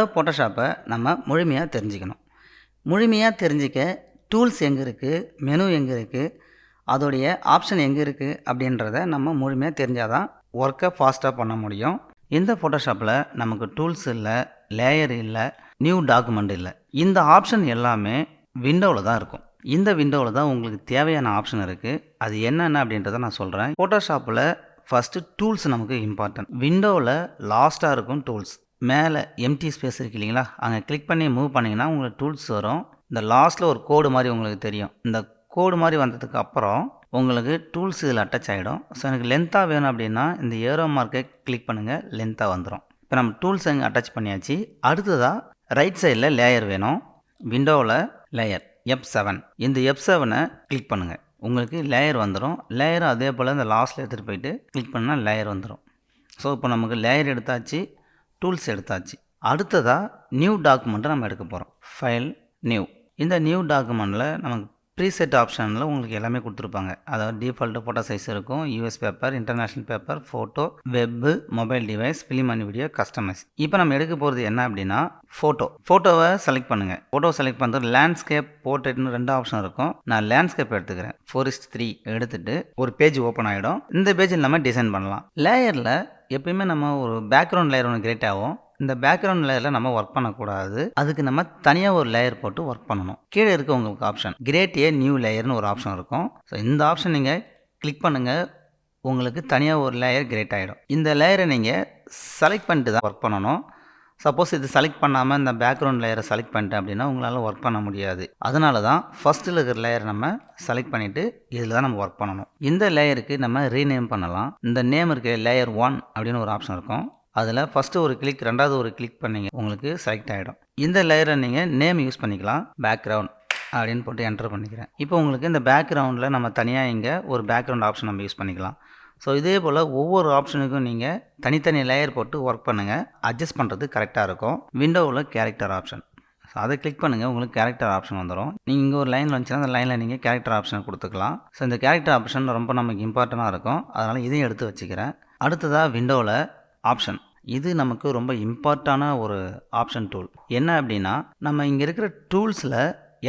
Adobe ஃபோட்டோஷாப்பை நம்ம முழுமையாக தெரிஞ்சுக்கணும். முழுமையாக தெரிஞ்சிக்க டூல்ஸ் எங்கே இருக்குது மெனு எங்கே இருக்குது அதோடைய ஆப்ஷன் எங்கே இருக்குது அப்படின்றத நம்ம முழுமையாக தெரிஞ்சால் தான் ஒர்க்கை ஃபாஸ்ட்டாக பண்ண முடியும். இந்த ஃபோட்டோஷாப்பில் நமக்கு டூல்ஸ் இல்லை லேயர் இல்லை நியூ டாக்குமெண்ட் இல்லை. இந்த ஆப்ஷன் எல்லாமே விண்டோவில் தான் இருக்கும். இந்த விண்டோவில் தான் உங்களுக்கு தேவையான ஆப்ஷன் இருக்குது அது என்னென்ன அப்படின்றத நான் சொல்கிறேன் ஃபோட்டோஷாப்பில் ஃபஸ்ட்டு டூல்ஸ் நமக்கு இம்பார்ட்டன்ட் விண்டோவில் லாஸ்ட்டாக இருக்கும் டூல்ஸ் மேலே எம்டி ஸ்பேஸ் இருக்கு இல்லைங்களா? அங்கே கிளிக் பண்ணி மூவ் பண்ணிங்கன்னா உங்களுக்கு டூல்ஸ் வரும். இந்த லாஸ்ட்டில் ஒரு கோடு மாதிரி உங்களுக்கு தெரியும். இந்த கோடு மாதிரி வந்ததுக்கு அப்புறம் உங்களுக்கு டூல்ஸ் இதில் அட்டாச் ஆகிடும் ஸோ எனக்கு லென்த்தாக வேணும் அப்படின்னா இந்த ஏரோ மார்க்கை கிளிக் பண்ணுங்கள் லென்த்தாக வந்துடும் இப்போ நம்ம டூல்ஸ் அங்கே அட்டாச் பண்ணியாச்சு. அடுத்ததாக ரைட் சைடில் லேயர் வேணும். விண்டோவில் லேயர் எஃப் செவன் இந்த எஃப் செவனை கிளிக் பண்ணுங்கள் உங்களுக்கு லேயர் வந்துடும் லேயரும் அதே போல் இந்த லாஸ்ட்டில் எடுத்துகிட்டு போயிட்டு கிளிக் பண்ணால் லேயர் வந்துடும் ஸோ இப்போ நமக்கு லேயர் எடுத்தாச்சு. டூல்ஸ் எடுத்தாச்சு. அடுத்ததாக நியூ டாக்குமெண்ட்டை நம்ம எடுக்க போகிறோம் ஃபைல் நியூ. இந்த நியூ டாக்குமெண்ட்டில் நமக்கு ப்ரீசெட் ஆப்ஷனில் உங்களுக்கு எல்லாமே கொடுத்துருப்பாங்க. அதாவது டிஃபால்ட்டு ஃபோட்டோ சைஸ் இருக்கும் US paper international paper photo web mobile device film and video customise. இப்போ நம்ம எடுக்க போகிறது என்ன அப்படின்னா ஃபோட்டோ. ஃபோட்டோவை செலக்ட் பண்ணுங்கள் ஃபோட்டோ செலக்ட் பண்ணுறது லேண்ட்ஸ்கேப் போர்ட்ரேட்னு ரெண்டு ஆப்ஷன் இருக்கும். நான் லேண்ட்ஸ்கேப் எடுத்துக்கிறேன். ஃபோரிஸ்ட் த்ரீ எடுத்துட்டு ஒரு பேஜ் ஓப்பன் ஆகிடும் இந்த பேஜில் நம்ம டிசைன் பண்ணலாம். லேயரில் எப்பயுமே நம்ம ஒரு பேக்ரவுண்ட் லேயர் ஒன்று கிரியேட் ஆகும். இந்த பேக்ரவுண்ட் லேயரில் நம்ம ஒர்க் பண்ணக்கூடாது. அதுக்கு நம்ம தனியாக ஒரு லேயர் போட்டு ஒர்க் பண்ணணும். கீழே இருக்க உங்களுக்கு ஆப்ஷன் கிரேட் ஏ நியூ லேயர்னு ஒரு ஆப்ஷன் இருக்கும். ஸோ இந்த ஆப்ஷன் நீங்கள் கிளிக் பண்ணுங்கள் உங்களுக்கு தனியாக ஒரு லேயர் கிரேட் ஆகிடும் இந்த லேயரை நீங்கள் செலக்ட் பண்ணிட்டு தான் ஒர்க் பண்ணணும். சப்போஸ் இது செலக்ட் பண்ணாமல் இந்த பேக்ரவுண்ட் லேயரை செலக்ட் பண்ணிட்டேன் அப்படின்னா உங்களால் ஒர்க் பண்ண முடியாது. அதனால தான் ஃபஸ்ட்டில் இருக்கிற லேயர் நம்ம செலக்ட் பண்ணிவிட்டு இதில் தான் நம்ம ஒர்க் பண்ணணும். இந்த லேயருக்கு நம்ம ரீநேம் பண்ணலாம். இந்த நேம் இருக்க லேயர் ஒன் அப்படின்னு ஒரு ஆப்ஷன் இருக்கும். அதில் ஃபஸ்ட்டு ஒரு கிளிக் ரெண்டாவது ஒரு கிளிக் பண்ணிங்க உங்களுக்கு செலக்ட் ஆகிடும் இந்த லேயரை நீங்கள் நேம் யூஸ் பண்ணிக்கலாம். பேக்ரவுண்ட் அப்படின்னு போட்டு என்டர் பண்ணிக்கிறேன். இப்போ உங்களுக்கு இந்த பேக்ரவுண்டில் நம்ம தனியாக இங்கே ஒரு பேக்ரவுண்ட் ஆப்ஷன் நம்ம யூஸ் பண்ணிக்கலாம். ஸோ இதே போல் ஒவ்வொரு ஆப்ஷனுக்கும் நீங்கள் தனித்தனி லேயர் போட்டு ஒர்க் பண்ணுங்கள் அட்ஜஸ்ட் பண்ணுறது கரெக்டாக இருக்கும். விண்டோவில் கேரக்டர் ஆப்ஷன் ஸோ அதை கிளிக் பண்ணுங்கள் உங்களுக்கு கேரக்டர் ஆப்ஷன் வந்துடும் நீங்கள் இங்கே ஒரு லைன் வந்துச்சுன்னா அந்த லைனில் நீங்கள் கேரக்டர் ஆப்ஷன் கொடுத்துக்கலாம். ஸோ இந்த கேரக்டர் ஆப்ஷன் ரொம்ப நமக்கு இம்பார்ட்டண்ட்டாக இருக்கும். அதனால் இதையும் எடுத்து வச்சுக்கிறேன். அடுத்ததாக விண்டோவில் ஆப்ஷன் இது நமக்கு ரொம்ப இம்பார்ட்டான ஒரு ஆப்ஷன் டூல் என்ன அப்படின்னா நம்ம இங்கே இருக்கிற டூல்ஸில்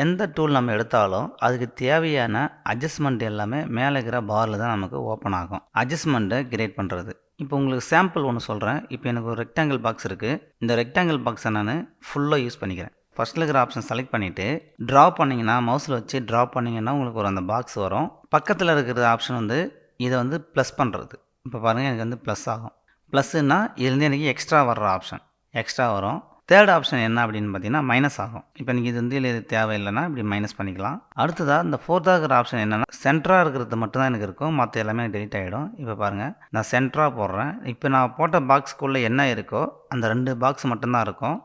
எந்த டூல் நம்ம எடுத்தாலும் அதுக்கு தேவையான அட்ஜஸ்ட்மெண்ட் எல்லாமே மேலே இருக்கிற பாரில் தான் நமக்கு ஓப்பன் ஆகும். அட்ஜஸ்ட்மெண்ட்டை கிரியேட் பண்ணுறது இப்போ உங்களுக்கு சாம்பிள் ஒன்று சொல்கிறேன் இப்போ எனக்கு ஒரு ரெக்டாங்கிள் பாக்ஸ் இருக்குது இந்த ரெக்டாங்கிள் பாக்ஸை நான் ஃபுல்லாக யூஸ் பண்ணிக்கிறேன். ஃபஸ்ட்டில் இருக்கிற ஆப்ஷன் செலக்ட் பண்ணிவிட்டு ட்ரா பண்ணிங்கன்னா மவுஸில் வச்சு ட்ரா பண்ணிங்கன்னா உங்களுக்கு ஒரு அந்த பாக்ஸ் வரும். பக்கத்தில் இருக்கிற ஆப்ஷன் வந்து இதை வந்து ப்ளஸ் பண்ணுறது இப்போ பாருங்கள் எனக்கு வந்து ப்ளஸ் ஆகும். ப்ளஸ்ஸுன்னா இதுலேருந்து எனக்கு எக்ஸ்ட்ரா வர்ற ஆப்ஷன் எக்ஸ்ட்ரா வரும். தேர்ட் ஆப்ஷன் என்ன அப்படின்னு பார்த்தீங்கன்னா மைனஸ் ஆகும். இப்போ நீங்கள் இது வந்து இது தேவையில்லைன்னா இப்படி மைனஸ் பண்ணிக்கலாம். அடுத்ததாக இந்த ஃபோர்த்தாக இருக்கிற ஆப்ஷன் என்னென்னா சென்டராக இருக்கிறது மட்டும்தான் எனக்கு இருக்கும். மற்ற எல்லாமே டெலிட் ஆகிடும் இப்போ பாருங்கள் நான் சென்டராக போடுறேன். இப்போ நான் போட்ட பாக்ஸ்க்குள்ளே என்ன இருக்கோ அந்த ரெண்டு பாக்ஸ் மட்டும்தான் இருக்கும்.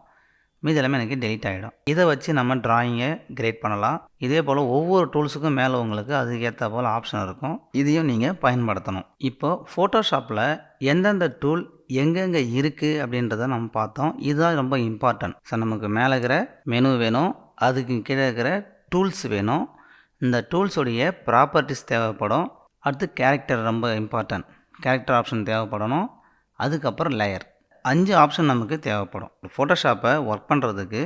மீதி எல்லாமே எனக்கு டெலிட் ஆகிடும் இதை வச்சு நம்ம ட்ராயிங்கை கிரியேட் பண்ணலாம். இதே போல் ஒவ்வொரு டூல்ஸுக்கும் மேலே உங்களுக்கு அதுக்கேற்ற போல் ஆப்ஷன் இருக்கும். இதையும் நீங்கள் பயன்படுத்தணும். இப்போது ஃபோட்டோஷாப்பில் எந்தெந்த டூல் எங்கெங்கே இருக்குது அப்படின்றத நம்ம பார்த்தோம். இதுதான் ரொம்ப இம்பார்ட்டன்ட் ஸோ நமக்கு மேலே இருக்கிற மெனு வேணும். அதுக்கு கீழே இருக்கிற டூல்ஸ் வேணும். இந்த டூல்ஸுடைய ப்ராப்பர்ட்டிஸ் தேவைப்படும். அடுத்து கேரக்டர் ரொம்ப இம்பார்ட்டன்ட் கேரக்டர் ஆப்ஷன் தேவைப்படணும். அதுக்கப்புறம் லேயர் அஞ்சு ஆப்ஷன் நமக்கு தேவைப்படும். ஃபோட்டோஷாப்பை ஒர்க் பண்ணுறதுக்கு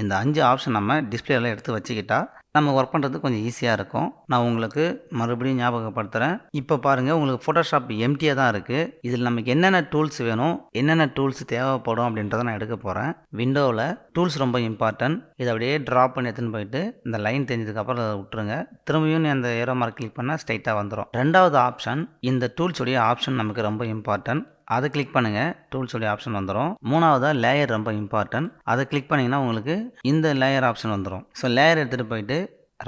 இந்த அஞ்சு ஆப்ஷன் நம்ம டிஸ்பிளேல எடுத்து வச்சுக்கிட்டால் நம்ம ஒர்க் பண்ணுறது கொஞ்சம் ஈஸியாக இருக்கும். நான் உங்களுக்கு மறுபடியும் ஞாபகப்படுத்துகிறேன் இப்போ பாருங்கள் உங்களுக்கு ஃபோட்டோஷாப் எம்டியாக தான் இருக்குது இதில் நமக்கு என்னென்ன டூல்ஸ் வேணும் என்னென்ன டூல்ஸ் தேவைப்படும் அப்படின்றத நான் எடுக்க போகிறேன் விண்டோவில் டூல்ஸ் ரொம்ப இம்பார்ட்டன்ட் இதை அப்படியே ட்ராப் பண்ணி எடுத்துன்னு போயிட்டு இந்த லைன் தெரிஞ்சதுக்கப்புறம் அதை விட்டுருங்க. திரும்பியும் அந்த ஏரோ மார்க் கிளிக் பண்ணால் ஸ்ட்ரைட்டாக வந்துடும் ரெண்டாவது ஆப்ஷன் இந்த டூல்ஸுடைய ஆப்ஷன் நமக்கு ரொம்ப இம்பார்ட்டன்ட் அதை கிளிக் பண்ணுங்கள் டூல்ஸோடைய ஆப்ஷன் வந்துடும் மூணாவதாக லேயர் ரொம்ப இம்பார்ட்டன்ட் அதை கிளிக் பண்ணிங்கன்னா உங்களுக்கு இந்த லேயர் ஆப்ஷன் வந்துடும் ஸோ லேயர் எடுத்துகிட்டு போயிட்டு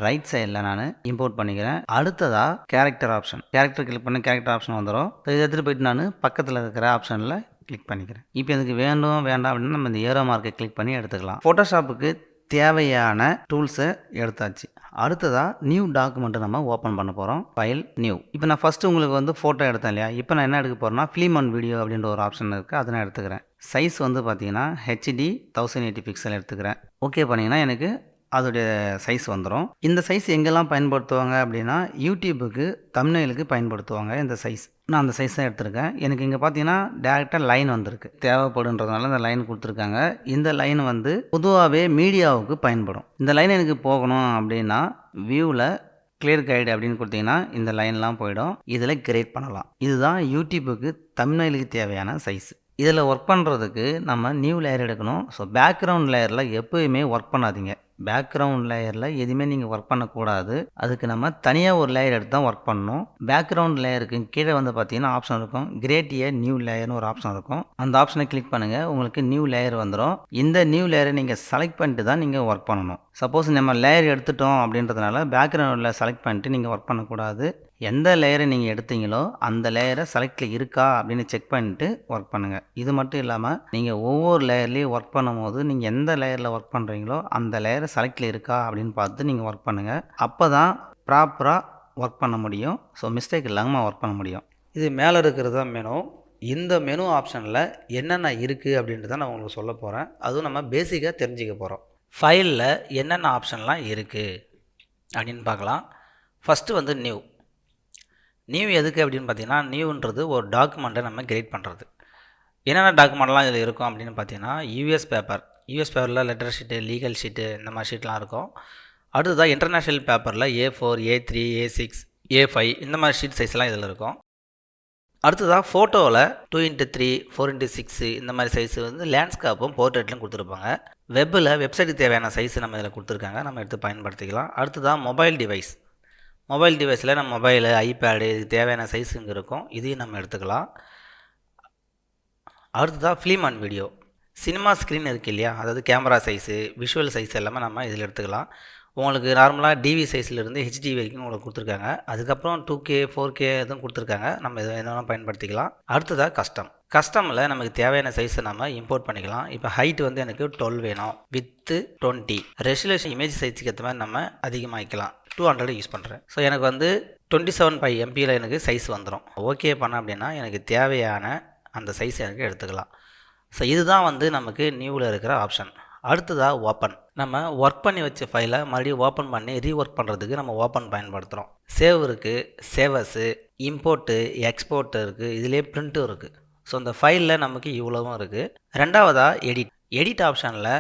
ரைட் சைடில் நான் இம்போர்ட் பண்ணிக்கிறேன். அடுத்ததாக கேரக்டர் ஆப்ஷன் கேரக்டர் கிளிக் பண்ண கேரக்டர் ஆப்ஷன் வந்துடும் ஸோ இதை எடுத்துகிட்டு போயிட்டு நான் பக்கத்தில் இருக்கிற ஆப்ஷனில் கிளிக் பண்ணிக்கிறேன். இப்போ எனக்கு வேண்டும் வேண்டாம் அப்படின்னா நம்ம இந்த ஏரோ மார்க்கை கிளிக் பண்ணி எடுத்துக்கலாம். ஃபோட்டோஷாப்புக்கு தேவையான டூல்ஸை எடுத்தாச்சு. அடுத்ததாக நியூ டாக்குமெண்ட்டை நம்ம ஓப்பன் பண்ண போகிறோம் ஃபைல் நியூ இப்போ நான் ஃபஸ்ட்டு உங்களுக்கு வந்து ஃபோட்டோ எடுத்தேன் இல்லையா? இப்போ நான் என்ன எடுக்க போகிறேன்னா ஃபிலிம் அண்ட் வீடியோ அப்படின்ற ஒரு ஆப்ஷன் இருக்குது அதை நான் எடுத்துக்கிறேன். சைஸ் வந்து பார்த்தீங்கன்னா ஹெச்டி தௌசண்ட் எயிட்டி பிக்சல் எடுத்துக்கிறேன். ஓகே பண்ணிங்கன்னா எனக்கு அதோடைய சைஸ் வந்துடும் இந்த சைஸ் எங்கெல்லாம் பயன்படுத்துவாங்க அப்படின்னா யூடியூபுக்கு தம்னைலுக்கு பயன்படுத்துவாங்க இந்த சைஸ் நான் அந்த சைஸ் தான் எடுத்திருக்கேன். எனக்கு இங்கே பார்த்தீங்கன்னா டேரெக்டாக லைன் வந்திருக்கு. தேவைப்படுன்றதுனால இந்த லைன் கொடுத்துருக்காங்க. இந்த லைன் வந்து பொதுவாகவே மீடியாவுக்கு பயன்படும். இந்த லைன் எனக்கு போகணும் அப்படின்னா வியூவில் கிளியர் கைடு அப்படின்னு கொடுத்தீங்கன்னா இந்த லைன்லாம் போயிடும். இதில் கிரியேட் பண்ணலாம். இதுதான் யூடியூபுக்கு தமிழ்நெலுக்கு தேவையான சைஸ் இதில் ஒர்க் பண்ணுறதுக்கு நம்ம நியூ லேயர் எடுக்கணும். ஸோ பேக்ரவுண்ட் லேயரில் எப்போயுமே ஒர்க் பண்ணாதீங்க. பேக்ரவுண்ட் லேயரில் எதுவுமே நீங்கள் ஒர்க் பண்ணக்கூடாது. அதுக்கு நம்ம தனியாக ஒரு லேயர் எடுத்து தான் ஒர்க் பண்ணணும். பேக்ரவுண்ட் லேயருக்கு கீழே வந்து பார்த்தீங்கன்னா ஆப்ஷன் இருக்கும். கிரேட் ஏ நியூ லேயர்னு ஒரு ஆப்ஷன் இருக்கும். அந்த ஆப்ஷனை கிளிக் பண்ணுங்கள் உங்களுக்கு நியூ லேயர் வந்துடும் இந்த நியூ லேயரை நீங்கள் செலக்ட் பண்ணிட்டு தான் நீங்கள் ஒர்க் பண்ணணும். சப்போஸ் நம்ம லேயர் எடுத்துட்டோம் அப்படின்றதுனால பேக்ரவுண்டில் செலக்ட் பண்ணிட்டு நீங்கள் ஒர்க் பண்ணக்கூடாது. எந்த லேயரை நீங்கள் எடுத்தீங்களோ அந்த லேயரை செலக்டில் இருக்கா அப்படின்னு செக் பண்ணிட்டு ஒர்க் பண்ணுங்கள் இது மட்டும் இல்லாமல் நீங்கள் ஒவ்வொரு லேயர்லேயும் ஒர்க் பண்ணும்போது நீங்கள் எந்த லேயரில் ஒர்க் பண்ணுறீங்களோ அந்த லேயரை செலக்டில் இருக்கா அப்படின்னு பார்த்து நீங்கள் ஒர்க் பண்ணுங்கள் அப்போ தான் ப்ராப்பராக ஒர்க் பண்ண முடியும். ஸோ மிஸ்டேக் இல்லாமல் ஒர்க் பண்ண முடியும். இது மேலே இருக்கிறது தான் மெனு இந்த மெனு ஆப்ஷனில் என்னென்ன இருக்குது அப்படின்றத நான் உங்களுக்கு சொல்ல போகிறேன் அதுவும் நம்ம பேசிக்காக தெரிஞ்சுக்க போகிறோம் ஃபைலில் என்னென்ன ஆப்ஷன்லாம் இருக்குது அப்படின்னு பார்க்கலாம். ஃபஸ்ட்டு வந்து நியூ நியூ எதுக்கு அப்படின்னு பார்த்தீங்கன்னா நியூன்றது ஒரு டாக்குமெண்ட்டை நம்ம கிரியேட் பண்ணுறது என்னென்ன டாக்குமெண்ட்லாம் இதில் இருக்கும் அப்படின்னு பார்த்தீங்கன்னா யூஎஸ் பேப்பர் யூஎஸ் பேப்பரில் லெட்டர் ஷீட்டு லீகல் ஷீட்டு இந்த மாதிரி ஷீட்லாம் இருக்கும். அடுத்ததாக இன்டர்நேஷ்னல் பேப்பரில் A four A three A six A five இந்த மாதிரி ஷீட் சைஸ்லாம் இதில் இருக்கும். அடுத்ததாக ஃபோட்டோவில் two into three four into six இந்த மாதிரி சைஸ் வந்து லேண்ட்ஸ்கேப்பும் போர்ட்ரேட்லையும் கொடுத்துருப்பாங்க. வெப்பில் வெப்சைட்டுக்கு தேவையான சைஸ் நம்ம இதில் கொடுத்துருக்காங்க. நம்ம எடுத்து பயன்படுத்திக்கலாம். அடுத்ததாக மொபைல் டிவைஸ் மொபைல் டிவைஸில் நம்ம மொபைலு ஐபேடு இதுக்கு தேவையான சைஸுங்க இருக்கும். இதையும் நம்ம எடுத்துக்கலாம். அடுத்ததாக film and video. Cinema screen இருக்குது இல்லையா? அதாவது கேமரா சைஸு விஷுவல் சைஸ் எல்லாமே நம்ம இதில் எடுத்துக்கலாம். உங்களுக்கு நார்மலாக டிவி சைஸ்லேருந்து ஹெச்டிவி வரைக்கும் உங்களுக்கு கொடுத்துருக்காங்க. அதுக்கப்புறம் டூ கே ஃபோர் கே எதுவும் கொடுத்துருக்காங்க. நம்ம எது வேணாலும் பயன்படுத்திக்கலாம். அடுத்ததாக கஸ்டம் கஸ்டமில் நமக்கு தேவையான சைஸை நம்ம இம்போர்ட் பண்ணிக்கலாம். இப்போ ஹைட் வந்து எனக்கு டுவெல் வேணும். வித்து டுவெண்ட்டி ரெசுலேஷன் இமேஜ் சைஸுக்கு ஏற்ற மாதிரி நம்ம அதிகமாகிக்கலாம் டூ ஹண்ட்ரட் யூஸ் பண்ணுறேன் ஸோ எனக்கு வந்து டுவெண்ட்டி செவன் ஃபைவ் எம்பியில் எனக்கு சைஸ் வந்துடும் ஓகே பண்ண அப்படின்னா எனக்கு தேவையான அந்த சைஸ் எனக்கு எடுத்துக்கலாம். ஸோ இதுதான் வந்து நமக்கு நியூவில் இருக்கிற ஆப்ஷன் அடுத்ததாக ஓப்பன் நம்ம ஒர்க் பண்ணி வச்ச ஃபைலை மறுபடியும் ஓப்பன் பண்ணி ரீஒர்க் பண்ணுறதுக்கு நம்ம ஓப்பன் பயன்படுத்துகிறோம் சேவ் இருக்குது சேவஸு இம்போர்ட்டு எக்ஸ்போர்ட் இருக்குது இதுலேயே பிரிண்ட்டும் இருக்குது ஸோ இந்த ஃபைலில் நமக்கு இவ்வளவும் இருக்குது ரெண்டாவதாக எடிட் எடிட் ஆப்ஷனில்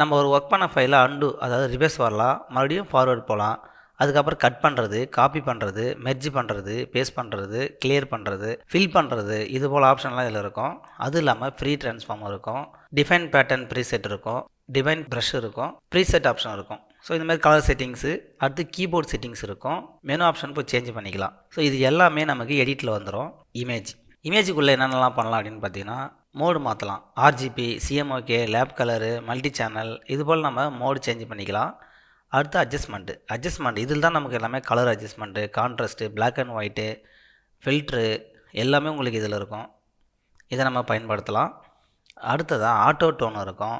நம்ம ஒரு ஒர்க் பண்ண ஃபைலை அண்டு அதாவது ரிவர்ஸ் வரலாம். மறுபடியும் ஃபார்வேர்ட் போகலாம் அதுக்கப்புறம் கட் பண்ணுறது காப்பி பண்ணுறது மெர்ஜ் பண்ணுறது பேஸ்ட் பண்ணுறது கிளியர் பண்ணுறது ஃபில் பண்ணுறது இது போல் ஆப்ஷன்லாம் இதில் இருக்கும். அது இல்லாமல் ஃப்ரீ ட்ரான்ஸ்ஃபார்ம் இருக்கும். டிஃபைன் பேட்டர்ன் ப்ரீசெட் இருக்கும். டிவைன் ப்ரஷ் இருக்கும். ப்ரீசெட் ஆப்ஷன் இருக்கும். ஸோ இந்த மாதிரி கலர் செட்டிங்ஸு அடுத்து கீபோர்ட் செட்டிங்ஸ் இருக்கும். மெனு ஆப்ஷன் போய் சேஞ்ச் பண்ணிக்கலாம். ஸோ இது எல்லாமே நமக்கு எடிட்டில் வந்துடும் இமேஜ் இமேஜுக்குள்ளே என்னென்னலாம் பண்ணலாம் அப்படின்னு பார்த்தீங்கன்னா மோடு மாற்றலாம் RGB CMYK lab colour multi channel இது போல் நம்ம மோடு சேஞ்ச் பண்ணிக்கலாம். அடுத்து அட்ஜஸ்ட்மெண்ட்டு அட்ஜஸ்ட்மெண்ட் இதில் தான் நமக்கு எல்லாமே colour adjustment contrast black and white filter எல்லாமே உங்களுக்கு இதில் இருக்கும். இதை நம்ம பயன்படுத்தலாம். அடுத்ததாக ஆட்டோ டோன் இருக்கும்.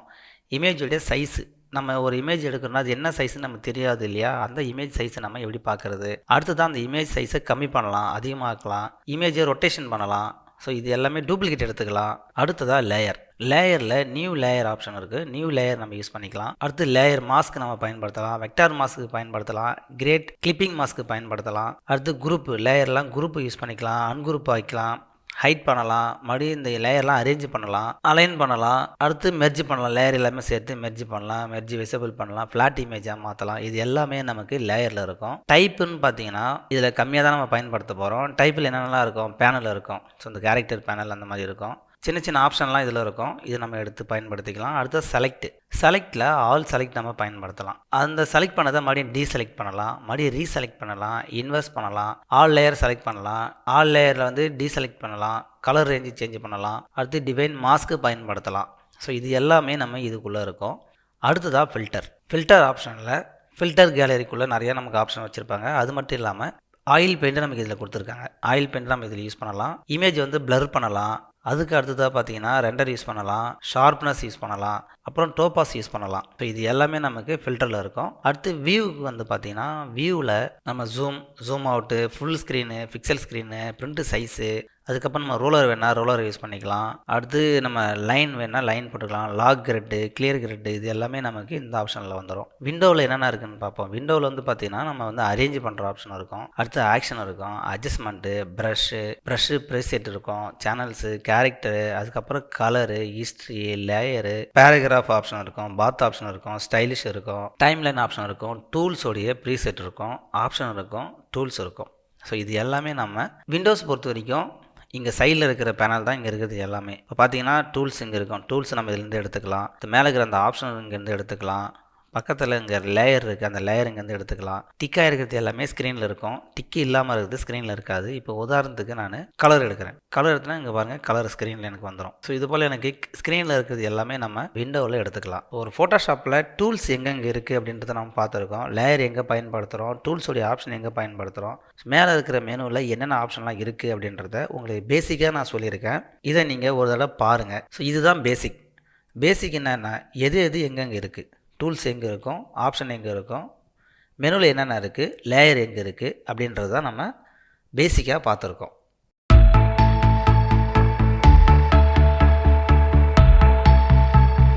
இமேஜுடைய சைஸு நம்ம ஒரு இமேஜ் எடுக்கிறோம்னா அது என்ன சைஸ்னு நமக்கு தெரியாது இல்லையா? அந்த இமேஜ் சைஸை நம்ம எப்படி பார்க்குறது? அடுத்ததான் அந்த இமேஜ் சைஸை கம்மி பண்ணலாம் அதிகமாக்கலாம் இமேஜை ரொட்டேஷன் பண்ணலாம். ஸோ இது எல்லாமே டூப்ளிகேட் எடுத்துக்கலாம். அடுத்ததாக லேயர் லேயரில் நியூ லேயர் ஆப்ஷன் இருக்குது நியூ லேயர் நம்ம யூஸ் பண்ணிக்கலாம். அடுத்து லேயர் மாஸ்க் நம்ம பயன்படுத்தலாம். வெக்டார் மாஸ்க்கு பயன்படுத்தலாம். கிரேட் கிளிப்பிங் மாஸ்க்கு பயன்படுத்தலாம். அடுத்து குரூப் லேயர்லாம் குரூப் யூஸ் பண்ணிக்கலாம். அன்குரூப் வைக்கலாம் ஹைட் பண்ணலாம் மறுபடியும் இந்த லேயர்லாம் அரேஞ்ச் பண்ணலாம் அலைன் பண்ணலாம். அடுத்து மெர்ஜ் பண்ணலாம் லேயர் எல்லாமே சேர்த்து மெர்ஜ் பண்ணலாம் மெர்ஜ் விசபிள் பண்ணலாம் ஃப்ளாட் இமேஜாக மாற்றலாம் இது எல்லாமே நமக்கு லேயரில் இருக்கும். டைப்புன்னு பார்த்தீங்கன்னா இதில் கம்மியாக தான் நம்ம பயன்படுத்த போகிறோம் டைப்பில் என்னென்னலாம் இருக்கும்? பேனல் இருக்கும். ஸோ இந்த கேரக்டர் பேனல் அந்த மாதிரி இருக்கும். சின்ன சின்ன ஆப்ஷன்லாம் இதில் இருக்கும். இது நம்ம எடுத்து பயன்படுத்திக்கலாம். அடுத்து செலக்ட் செலக்டில் ஆல் செலக்ட் நம்ம பயன்படுத்தலாம். அந்த செலக்ட் பண்ணதை மறுபடியும் டீசெலக்ட் பண்ணலாம். மறுபடியும் ரீசெலக்ட் பண்ணலாம். இன்வெஸ்ட் பண்ணலாம். ஆல் லேயர் செலக்ட் பண்ணலாம். ஆல் லேயரில் வந்து டீசெலக்ட் பண்ணலாம். கலர் ரேஞ்சு சேஞ்ச் பண்ணலாம். அடுத்து டிவைன் மாஸ்க்கு பயன்படுத்தலாம். ஸோ இது எல்லாமே நம்ம இதுக்குள்ளே இருக்கும். அடுத்ததாக ஃபில்டர் ஃபில்டர் ஆப்ஷனில் ஃபில்டர் கேலரிக்குள்ளே நிறையா நமக்கு ஆப்ஷன் வச்சுருப்பாங்க. அது மட்டும் இல்லாமல் ஆயில் பெயிண்ட்டு நமக்கு இதில் கொடுத்துருக்காங்க. ஆயில் பெயிண்ட் நம்ம இதில் யூஸ் பண்ணலாம். இமேஜ் வந்து ப்ளர் பண்ணலாம். அதுக்கு அடுத்ததாக பார்த்தீங்கன்னா ரெண்டர் யூஸ் பண்ணலாம் ஷார்ப்னஸ் யூஸ் பண்ணலாம். அப்புறம் டோபாஸ் யூஸ் பண்ணலாம். ஸோ இது எல்லாமே நமக்கு ஃபில்டரில் இருக்கும். அடுத்து வியூவுக்கு வந்து பார்த்தீங்கன்னா வியூவில் நம்ம zoom zoom out full screen pixel screen print size அதுக்கப்புறம் நம்ம ரூலர் வேணால் ரூலர் யூஸ் பண்ணிக்கலாம். அடுத்து நம்ம லைன் வேணால் லைன் போட்டுக்கலாம். லாக் கிரெட்டு கிளியர் கிரெட்டு இது எல்லாமே நமக்கு இந்த ஆப்ஷனில் வந்துடும் விண்டோவில் என்னென்ன இருக்குன்னு பார்ப்போம். விண்டோவில் வந்து பார்த்தீங்கன்னா நம்ம வந்து அரேஞ்ச் பண்ணுற ஆப்ஷன் இருக்கும். அடுத்து ஆக்ஷன் இருக்கும். அட்ஜஸ்ட்மெண்ட்டு ப்ரஷ்ஷு ப்ரஷ்ஷு ப்ரெசெட் இருக்கும். சேனல்ஸு கேரக்டரு அதுக்கப்புறம் colour history layer paragraph option இருக்கும் பாத் ஆப்ஷன் இருக்கும் ஸ்டைலிஷ் இருக்கும் டைம்லைன் ஆப்ஷன் இருக்கும் டூல்ஸோடைய ப்ரீசெட் இருக்கும் ஆப்ஷன் இருக்கும் டூல்ஸ் இருக்கும். ஸோ இது எல்லாமே நம்ம விண்டோஸ் பொறுத்த வரைக்கும் இங்கே சைடில் இருக்கிற பேனல் தான் இங்கே இருக்கிறது எல்லாமே. இப்போ பார்த்தீங்கன்னா டூல்ஸ் இங்கே இருக்கும். டூல்ஸ் நம்ம இதுலேருந்து எடுத்துக்கலாம். மேலே இருக்கிற அந்த ஆப்ஷன் இங்கேருந்து எடுத்துக்கலாம். பக்கத்தில் இங்கே லேயர் இருக்குது அந்த லேயர் இங்கேருந்து எடுத்துக்கலாம். டிக்காக இருக்கிறது எல்லாமே ஸ்க்ரீனில் இருக்கும். டிக்கி இல்லாமல் இருக்குது ஸ்க்ரீனில் இருக்காது. இப்போ உதாரணத்துக்கு நான் கலர் எடுக்கிறேன். கலர் எடுத்துனா இங்கே பாருங்கள் கலர் ஸ்க்ரீனில் எனக்கு வந்துடும் ஸோ இது போல் எனக்கு ஸ்க்ரீனில் இருக்கிறது எல்லாமே நம்ம விண்டோவில் எடுத்துக்கலாம். ஒரு ஃபோட்டோஷாப்பில் டூல்ஸ் எங்கெங்கே இருக்குது அப்படின்றத நம்ம பார்த்துருக்கோம். லேயர் எங்கே பயன்படுத்துகிறோம் டூல்ஸோடைய ஆப்ஷன் எங்கே பயன்படுத்துகிறோம் மேலே இருக்கிற மெனுவில் என்னென்ன ஆப்ஷன்லாம் இருக்குது அப்படின்றத உங்களுக்கு பேசிக்காக நான் சொல்லியிருக்கேன். இதை நீங்கள் ஒரு தடவை பாருங்கள் ஸோ இதுதான் பேசிக் பேசிக் என்னென்னா எது எது எங்கெங்கே இருக்குது டூல்ஸ் எங்கே இருக்கும் ஆப்ஷன் எங்கே இருக்கும் மெனுவில் என்னென்ன இருக்குது லேயர் எங்கே இருக்குது அப்படின்றது தான் நம்ம பேசிக்காக பார்த்துருக்கோம்.